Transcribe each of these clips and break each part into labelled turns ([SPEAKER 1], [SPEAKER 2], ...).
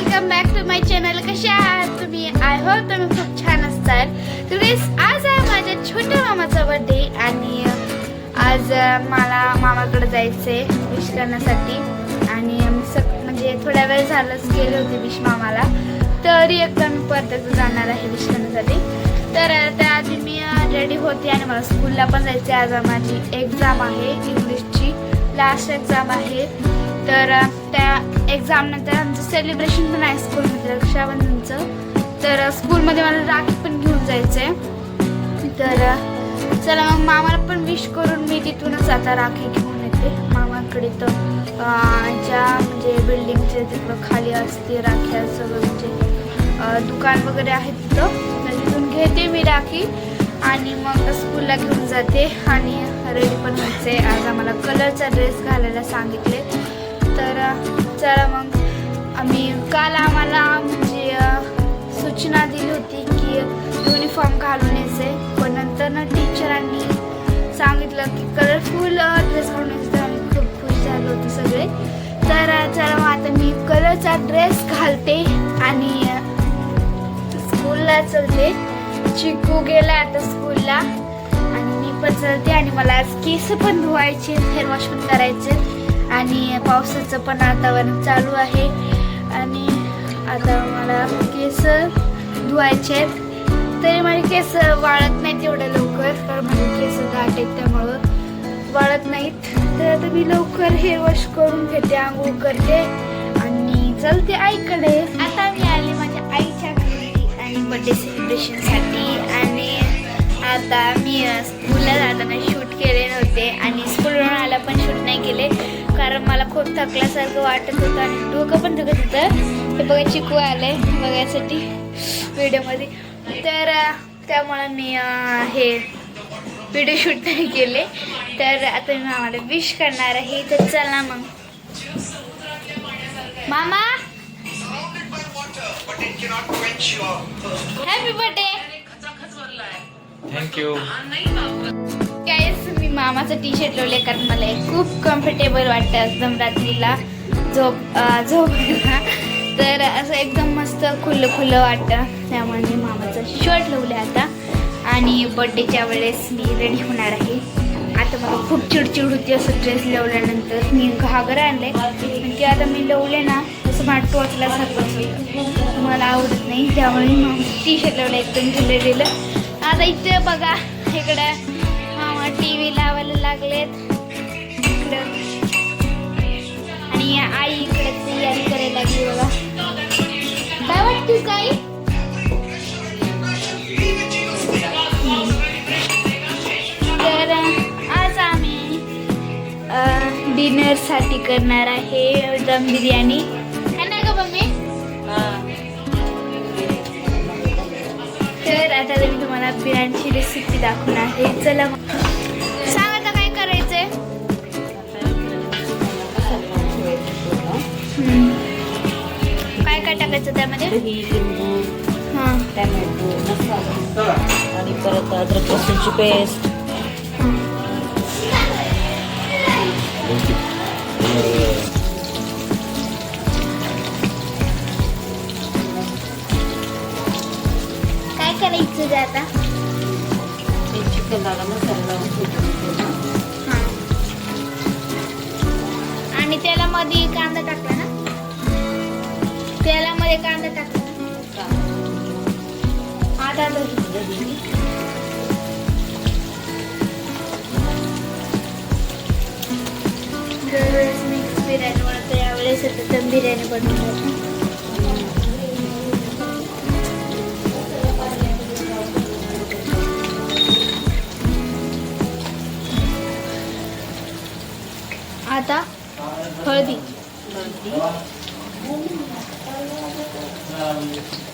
[SPEAKER 1] Welcome back to my channel कसे आहात तुम्ही? आय होप तुम्ही खूप छान असतात. तर आज आहे माझ्या छोट्या मामाचा बर्थडे आणि आज मला मामाकडे जायचंय विश करण्यासाठी. आणि सग सक म्हणजे थोड्या वेळ झालंच गेले होते विश मामाला. तरी एकदा मी परत जाणार आहे विश करण्यासाठी. तर त्याआधी मी रेडी होते आणि मला स्कूलला पण जायचं आहे आज माझी एक्झाम आहे इंग्लिशची लास्ट एक्झाम आहे. तर त्या एक्झामनंतर आमचं सेलिब्रेशन पण आहे स्कूलमध्ये रक्षाबंधनचं. तर स्कूलमध्ये मला राखी पण घेऊन जायचं आहे तर चला मग मामाला पण विश करून मी तिथूनच आता राखी घेऊन येते. मामाकडे तर ज्या म्हणजे बिल्डिंगचे तिकडं खाली असते राख्या सगळं म्हणजे दुकान वगैरे आहे तिथं. तर तिथून घेते मी राखी आणि मग स्कूलला घेऊन जाते. आणि रेडी पण व्हायचे आज आम्हाला कलरचा ड्रेस घालायला सांगितले. तर चला मग. आम्ही काल आम्हाला म्हणजे सूचना दिली होती की युनिफॉर्म घालून यायचे. पण नंतर ना टीचरांनी सांगितलं की कलरफुल ड्रेस घालून यायचं. तर आम्ही खूप खुश झालो होतो सगळे. तर चला मग आता मी कलरचा ड्रेस घालते आणि स्कूलला चलते. चिकू गेला आता स्कूलला आणि मी पण चलते आणि मला आज केस पण धुवायचे हेअर वॉश पण करायचे. आणि पावसाचं पण वातावरण चालू आहे. आणि आता मला केस धुवायचे आहेत. तरी माझे केस वाळत नाहीत एवढ्या लवकर. कारण माझे केस दाट आहेत त्यामुळं वाळत नाहीत. तर आता मी लवकर हे वॉश करून घेते आंघोळ करते आणि चलते आईकडे. आता मी आले माझ्या आईच्या घरी आणि बर्थडे सेलिब्रेशनसाठी आणि आता मी स्कूलला जाताना शूट केले नव्हते आणि आला पण शूट नाही केले. कारण मला खूप थकल्यासारखं वाटत होतं आणि डोकं पण दुखत होतं. हे बघा चिकू आलंय बघायसाठी व्हिडिओमध्ये. तर त्यामुळं मी हे व्हिडिओ शूट नाही केले. तर आता मी मामाला विश करणार आहे. तर चला मग. मामा! हॅपी बर्थडे
[SPEAKER 2] थँक्यू
[SPEAKER 1] कायच मी मामाचं टी शर्ट लावले कारण मला खूप कम्फर्टेबल वाटतं एकदम रात्रीला झोप अं, झोपायला. तर असं एकदम मस्त खुलं खुलं वाटतं. त्यामुळे मी मामाचं शर्ट लावले आता. आणि बड्डेच्या वेळेस मी रेडी होणार आहे. आता मला खूप चिडचिड होती असं ड्रेस लावल्यानंतर. मी घागरा आणले पण आता मी लावले ना असं मला टोचल्यासारखं मला आवडत नाही. त्यामुळे मी टी शर्ट लावलं एकदम दिलं आता इथे बघा इकडं मामा टी व्ही लावायला लागलेत. इकडं. आणि आई इकडे तयारी करायला लागली बघा. काय वाटतं काय तर आज आम्ही डिनरसाठी करणार आहे दम बिर्याणी. है ना का मम्मी? तर आता मी तुम्हाला बिर्याणीची रेसिपी दाखवणार आहे. चला टाकायचं त्यामध्ये हां.
[SPEAKER 3] टॅमॅटो मसाला आणि परत अद्रक लसूणची पेस्ट.
[SPEAKER 1] काय करायचं ते आता?
[SPEAKER 3] चिकनला मसाला लावून
[SPEAKER 1] हां. आणि त्याला मध्ये कांदा टाकला ना कांदा टाकला आता दही दरवेळेस मिक्स बिर्याणी बनवतो. यावेळेस दम बिर्याणी बनवतो आता हळदी.
[SPEAKER 3] हळदी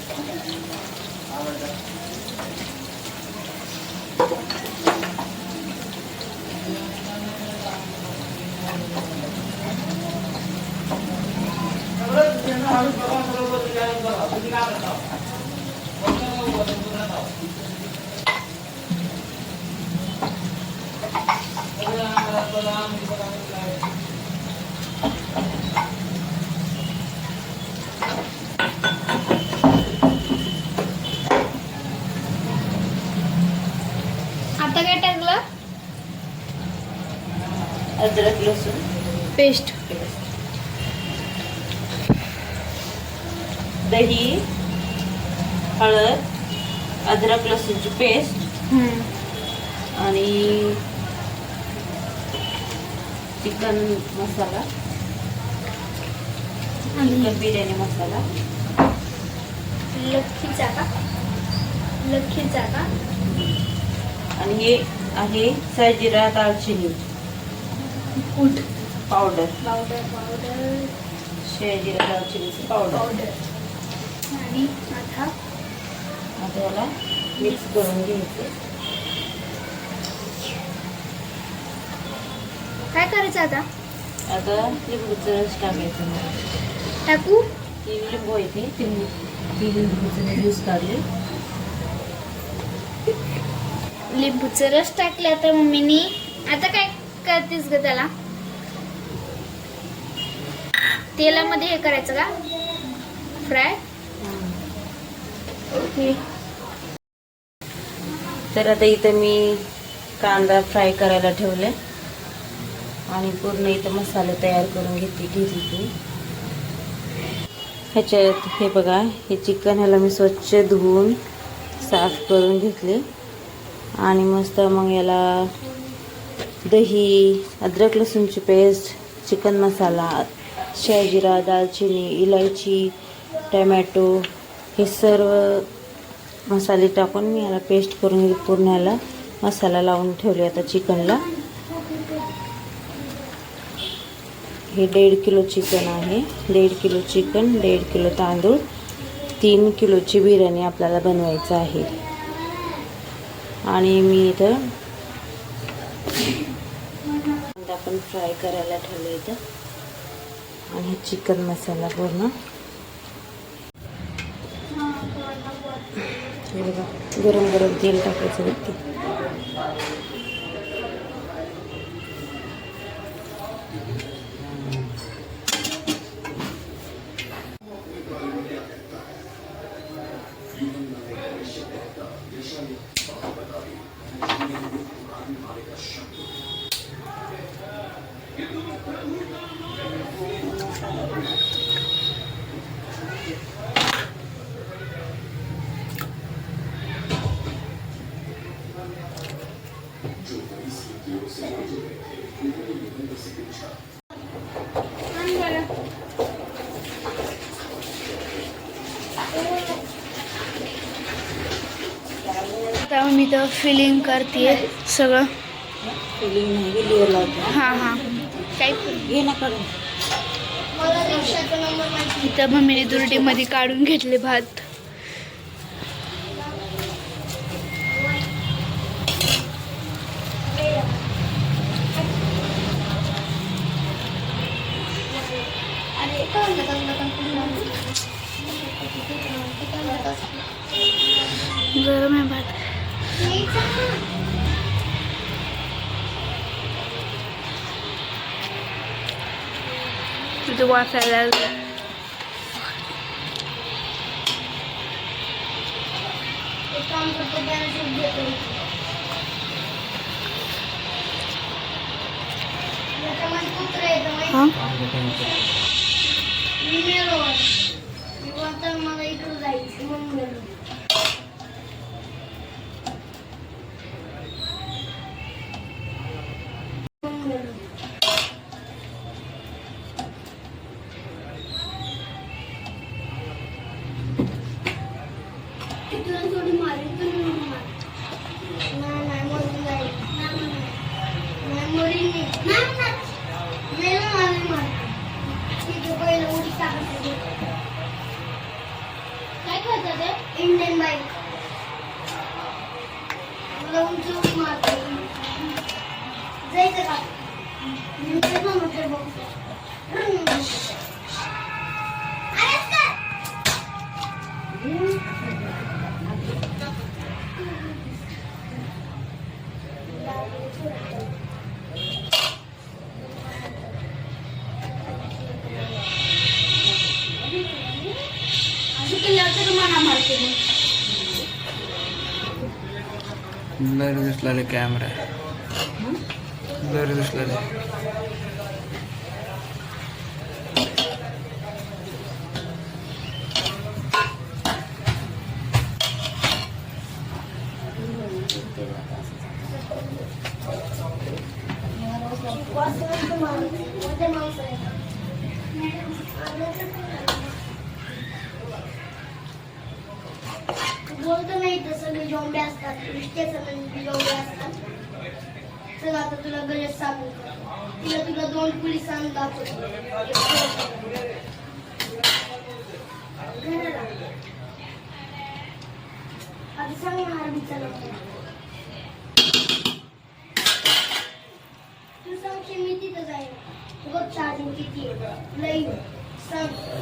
[SPEAKER 3] अद्रक लसूण.
[SPEAKER 1] पेस्ट.
[SPEAKER 3] दही हळद अद्रक लसूणची पेस्ट. आणि चिकन मसाला. चिकन बिर्याणी मसाला.
[SPEAKER 1] लक्कीचा का लक्कीचा का
[SPEAKER 3] आणि हे आहे साजिरा दालचिनी.
[SPEAKER 1] कूट
[SPEAKER 3] पावडर.
[SPEAKER 1] Powder powder.
[SPEAKER 3] शहाजिरा दालचिनीची पावडर.
[SPEAKER 1] पावडर. आणि आता?
[SPEAKER 3] आता याला मिक्स करून घ्यायचं.
[SPEAKER 1] काय करायचं आता?
[SPEAKER 3] आता लिंबूचं रस टाकायचं
[SPEAKER 1] टाकू?
[SPEAKER 3] तीन लिंबू येते तीन तीन लिंबूचं ज्यूस काढले
[SPEAKER 1] लिंबूचं रस टाकले आता मम्मीनी. आता काय? करतेस ग त्याला? तेलामध्ये हे करायचं का? Fry okay.
[SPEAKER 3] तर आता इथं मी कांदा फ्राय करायला ठेवले आणि पूर्ण इथं मसाले तयार करून घेतली घेतली ती. ह्याच्यात हे बघा हे चिकन ह्याला मी स्वच्छ धुवून साफ करून घेतले. आणि मस्त मग याला दही अद्रक लसूणची पेस्ट चिकन मसाला शहाजिरा दालचिनी इलायची टमॅटो हे सर्व मसाले टाकून मी याला पेस्ट करून पूर्ण याला मसाला लावून ठेवले आता चिकनला. हे दीड किलो चिकन आहे. दीड किलो चिकन दीड किलो तांदूळ तीन किलोची बिर्याणी आपल्याला बनवायचं आहे. आणि मी इथं पण फ्राय करायला ठेवलं इथं. आणि चिकन मसाला पूर्ण. गरम गरम तेल टाकायचं वरती.
[SPEAKER 1] आता मी तर फिलिंग करते सगळं.
[SPEAKER 3] फिलिंग नाही
[SPEAKER 1] हां हां काय?
[SPEAKER 3] घे ना काढून
[SPEAKER 1] इथं मम्मीने दुर्डीमध्ये काढून घेतले भात. तिथे वाचायला लागलं. हा
[SPEAKER 2] मला इकडं जायचं म्हणून तुला थोडी मारेल तर मी मार. नाही, नाही, मरून जाईल. नाही, नाही. नाही, मरीन मी. नाही, नाही. मेलं मला मार. तिथं पहिलं उडी टाकायचं. काय करतात ते? इंडियन बाईक मला उंच उडी मारते. जायचं का मी तेच म्हणते बघ. अरेच कर. असं केल्यावर तर मला मारते मग.
[SPEAKER 4] ब्लर दिसला कॅमेरा ब्लर दिसला आहे
[SPEAKER 2] बोलतो नाही तर सगळे जॉम्बे असतात नुसतेच जॉम्बे असतात चल आता तुला गरज सांगू तिला तुला दोन पोलिसांना दाखवतो. घराला. आधी सांग ना आरबीचा तू सांगशील मी तिथं जाईन. बघ चार्जिंग किती लई सांग.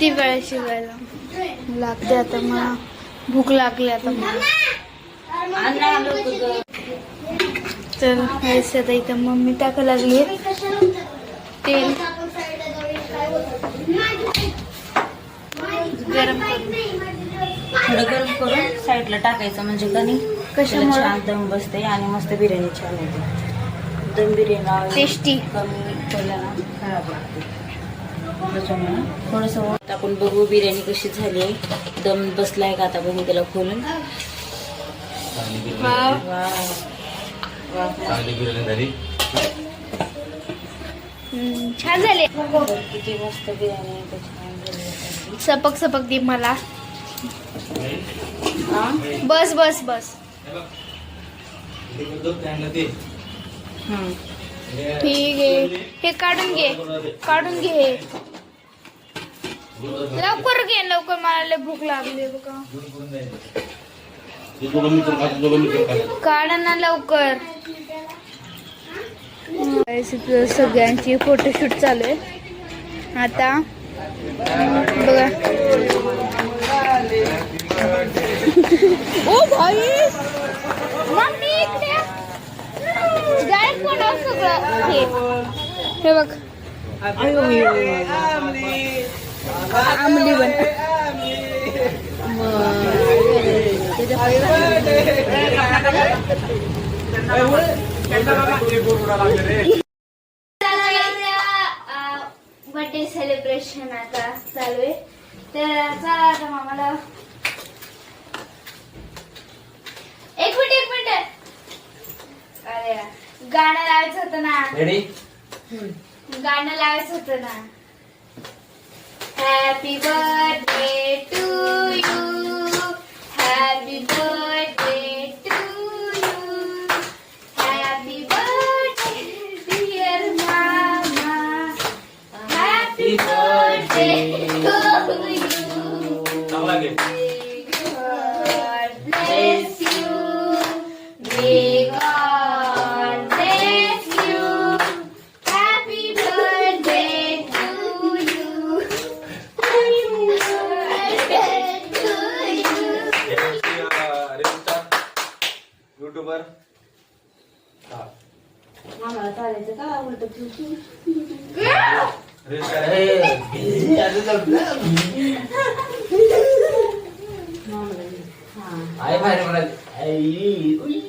[SPEAKER 1] किती वेळ शिवायला लागते आता मला भूक लागली आता मला. तर आता इथं मम्मी टाका लागली? तेल गरम.
[SPEAKER 3] थोडं गरम करून साईडला टाकायचं म्हणजे का नाही
[SPEAKER 1] कशामुळं?
[SPEAKER 3] छान दम बसते आणि मस्त बिर्याणी छान होते दम बिर्याणी
[SPEAKER 1] Tasty.
[SPEAKER 3] कमी खराब लागते थोडंसं वर आपण बघू बिर्याणी कशी झाली आहे. दम बसलाय का आता बघू त्याला खोलून.
[SPEAKER 1] छान झाले.
[SPEAKER 3] किती मस्त बिर्याणी.
[SPEAKER 1] सपक सपक दे मला.
[SPEAKER 3] हा?
[SPEAKER 1] बस बस बस.
[SPEAKER 3] हम्म.
[SPEAKER 1] ठीक आहे. हे काढून घे. काढून घे हे. लवकर घे लवकर. मला लय भूक लागली बघा. काढा ना लवकर सगळ्यांची फोटोशूट चालू आहे. आता बघा. ओ भाई! मम्मी इकडे. डायरेक्ट कोणावर सगळं? हे. हे बघ. आमली बन बर्थडे सेलिब्रेशन आता चालू आहे. तर चला आता मामाला एक मिनिट एक मिनिट. अरे गाणं लावायचं होतं ना.
[SPEAKER 4] रेडी
[SPEAKER 1] गाणं लावायचं होतं ना. Happy birthday to you. Happy birthday to you. Happy birthday, dear mama. Happy birthday to you.
[SPEAKER 4] आई बाहेर म्हणाली आई उई.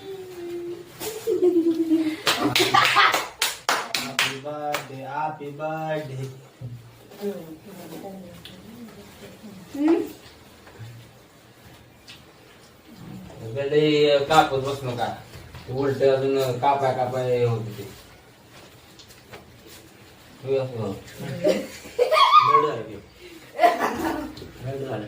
[SPEAKER 5] हॅपी बर्थडे हॅपी बर्थडे
[SPEAKER 4] कापत बस नका उलट अजून कापाय कापाय होत ते हे असं.
[SPEAKER 5] झालं की.
[SPEAKER 4] झालं.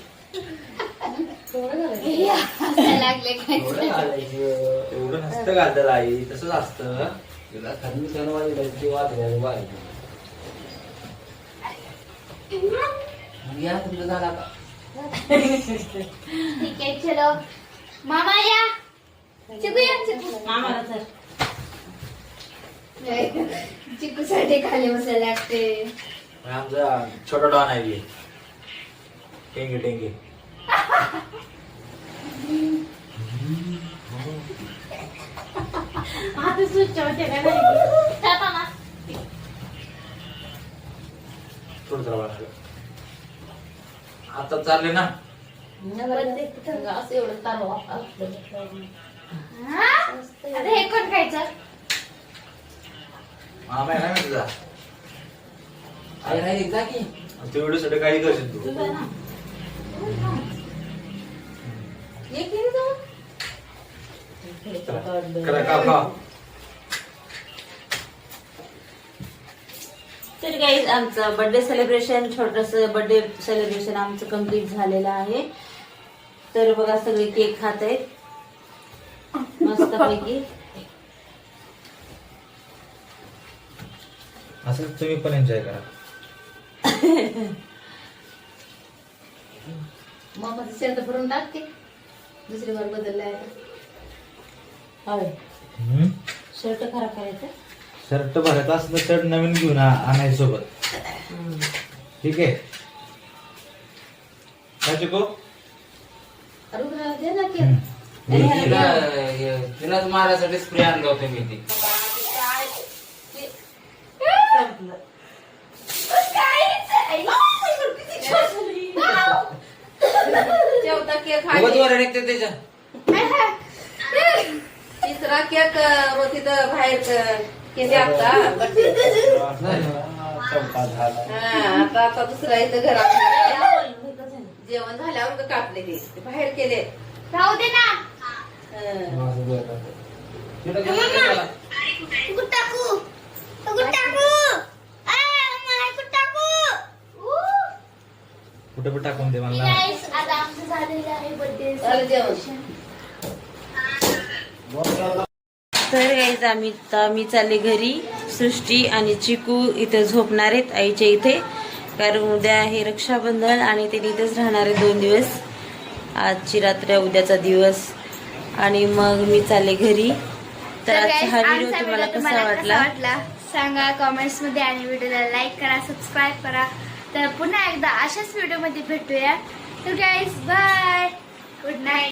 [SPEAKER 4] एवढं
[SPEAKER 5] नसतं घालतं आई तसंच असतं.
[SPEAKER 4] तिला खाली सण वाजवायला वाजलं. मग या तुमचं झाला का
[SPEAKER 1] ठीक आहे चलो. मामा या. चिकू या चिकू.
[SPEAKER 3] आम्हाला तर
[SPEAKER 1] चिकू साठी खाली बसायला लागते.
[SPEAKER 5] आमचा छोटा डॉन आहे बी. टेंगे. टेंगे
[SPEAKER 3] आता स्विच होते
[SPEAKER 5] थोडं जरा. आता चालले ना.
[SPEAKER 3] असं एवढं तारवा
[SPEAKER 1] हा? आता हे कोण खायचं
[SPEAKER 5] मामा आहे ना मी तुझा
[SPEAKER 4] आई नाही जा की.
[SPEAKER 5] तू एवढ्यासाठी काही करशील तू. करा का का
[SPEAKER 3] तर काही आमचं बर्थडे सेलिब्रेशन छोटस बर्थडे सेलिब्रेशन आमचं कंप्लीट झालेलं आहे. तर बघा सगळे केक खात आहेत. मस्त पैकी
[SPEAKER 5] असं तुम्ही पण एन्जॉय करा.
[SPEAKER 3] मामाचं शर्ट भरून टाकते. दुसरी वर बदललाय होय. शर्ट खराब करायचं?
[SPEAKER 5] शर्ट भरत असलं शर्ट नवीन घेऊन आ- आणायचं सोबत ठीक आहे? काय चिको
[SPEAKER 3] रुग्णाला दे ना केक
[SPEAKER 5] हम्म.
[SPEAKER 4] तिला हे- तिलाच मारायसाठी स्प्रे आणला होता मी ती.
[SPEAKER 3] संपलं.
[SPEAKER 6] चौथा केक
[SPEAKER 4] उगाच
[SPEAKER 6] आहे
[SPEAKER 4] वर निघते त्याच्या.
[SPEAKER 6] तिसरा केक तर बाहेर केले आता. हा, आता आता दुसरा इथं घरात. जेवण झाल्यावर का कापले ते. बाहेर केले.
[SPEAKER 1] राहू दे ना.
[SPEAKER 6] हा.
[SPEAKER 2] कुठं
[SPEAKER 5] पण टाकून दे मला.
[SPEAKER 1] आता आमचं झालेलं आहे बर्थडे
[SPEAKER 6] झालं जेवण.
[SPEAKER 3] तर गाईज आम्ही मी चालले घरी. सृष्टी आणि चिकू इथे झोपणार आहेत आईच्या इथे. कारण उद्या आहे रक्षाबंधन आणि ते इथेच राहणार आहे दोन दिवस. आजची रात्र उद्याचा दिवस. आणि मग मी चालले घरी. तर आजचा हा व्हिडिओ तुम्हाला कसा वाटला?
[SPEAKER 1] वाटला? सांगा कमेंट्समध्ये आणि व्हिडिओला लाईक करा सबस्क्राईब करा. तर पुन्हा एकदा अशाच व्हिडिओमध्ये भेटूया. तर गाईज बाय गुड नाईट